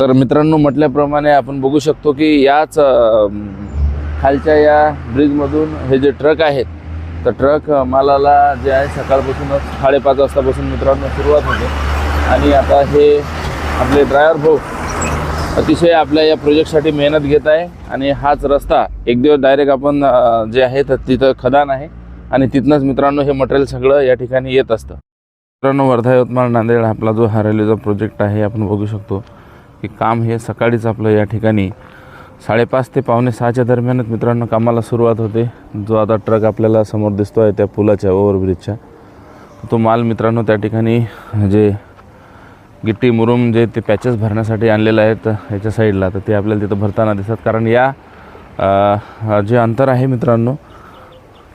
तर मित्रांनो म्हटल्याप्रमाणे आपण बघू शकतो की याच खालच्या या ब्रिजमधून हे जे ट्रक आहेत तर ट्रक मालाला जे आहे सकाळपासूनच साडेपाच वाजतापासून मित्रांनो सुरुवात होते. आणि आता हे आपले ड्रायव्हर भाऊ अतिशय आपल्या या प्रोजेक्टसाठी मेहनत घेत आहे. आणि हाच रस्ता एक दिवस डायरेक्ट आपण जे आहे तर तिथं खदान आहे. आणि तिथनंच मित्रांनो हे मटेरियल सगळं या ठिकाणी येत असतं. मित्रांनो वर्धा यवतमाळ नांदेड आपला जो हा रेल्वेचा प्रोजेक्ट आहे आपण बघू शकतो. की काम हे सकाळीच आपलं या ठिकाणी साडेपाच ते पावणे सहाच्या दरम्यानच मित्रांनो कामाला सुरुवात होते. जो आता ट्रक आपल्याला समोर दिसतो आहे त्या पुलाच्या ओव्हरब्रिजच्या. तो माल मित्रांनो त्या ठिकाणी जे गिट्टी मुरुम जे ते पॅचेस भरण्यासाठी आणलेलं आहेत ह्याच्या साईडला तर ते आपल्याला तिथं भरताना दिसतात. कारण या जे अंतर आहे मित्रांनो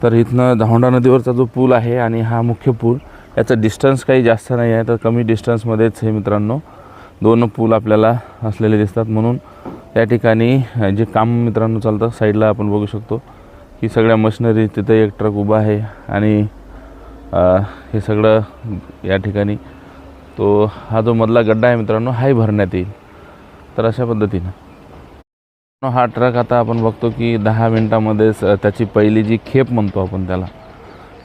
तर इथनं धावंडा नदीवरचा जो पूल आहे आणि हा मुख्य पूल याचं डिस्टन्स काही जास्त नाही आहे तर कमी डिस्टन्समध्येच हे मित्रांनो दोन पूल आपल्याला असलेले दिसतात म्हणून त्या ठिकाणी जे काम मित्रांनो चालतं साईडला आपण बघू शकतो. की सगळ्या मशिनरी तिथं एक ट्रक उभा आहे आणि हे सगळं या ठिकाणी. तो हा जो मधला गड्डा आहे मित्रांनो हाही भरण्यात येईल. तर अशा पद्धतीनं. हा ट्रक आता आपण बघतो की दहा मिनटामध्येच त्याची पहिली जी खेप म्हणतो आपण त्याला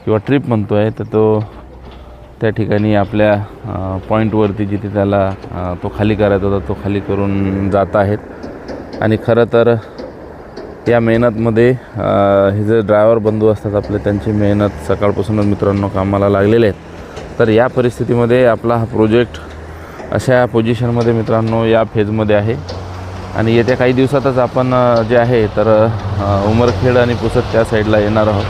किंवा ट्रिप म्हणतो आहे तर तो त्या ठिकाणी आपल्या पॉईंटवरती जिथे त्याला तो खाली करायचा होता तो खाली करून जात आहेत. आणि खरं तर या मेहनतमध्ये हे जे ड्रायव्हर बंधू असतात आपले त्यांची मेहनत सकाळपासूनच मित्रांनो कामाला लागलेले आहेत. तर या परिस्थितीमध्ये आपला हा प्रोजेक्ट अशा पोझिशनमध्ये मित्रांनो या फेजमध्ये आहे. आणि येत्या काही दिवसातच आपण जे आहे तर उमरखेड आणि पुसद त्या साईडला येणार आहोत.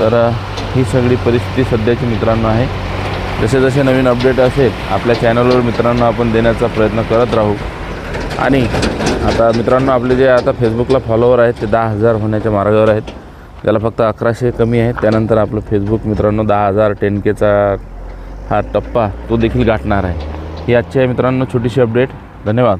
तर ही सगळी परिस्थिती सध्याची मित्रांनो आहे. जसे जसे नवीन अपडेट असेल आपल्या चॅनलवर मित्रांनो आपण देण्याचा प्रयत्न करत राहू. आणि आता मित्रांनो आपले जे आता फेसबुकला फॉलोवर आहेत ते दहा हजार होण्याच्या मार्गावर आहेत. त्याला फक्त अकराशे कमी आहेत त्यानंतर आपलं फेसबुक मित्रांनो दहा हजार टेन केचा हा टप्पा तो देखील गाठणार आहे. ही आजची आहे मित्रांनो छोटीशी अपडेट धन्यवाद.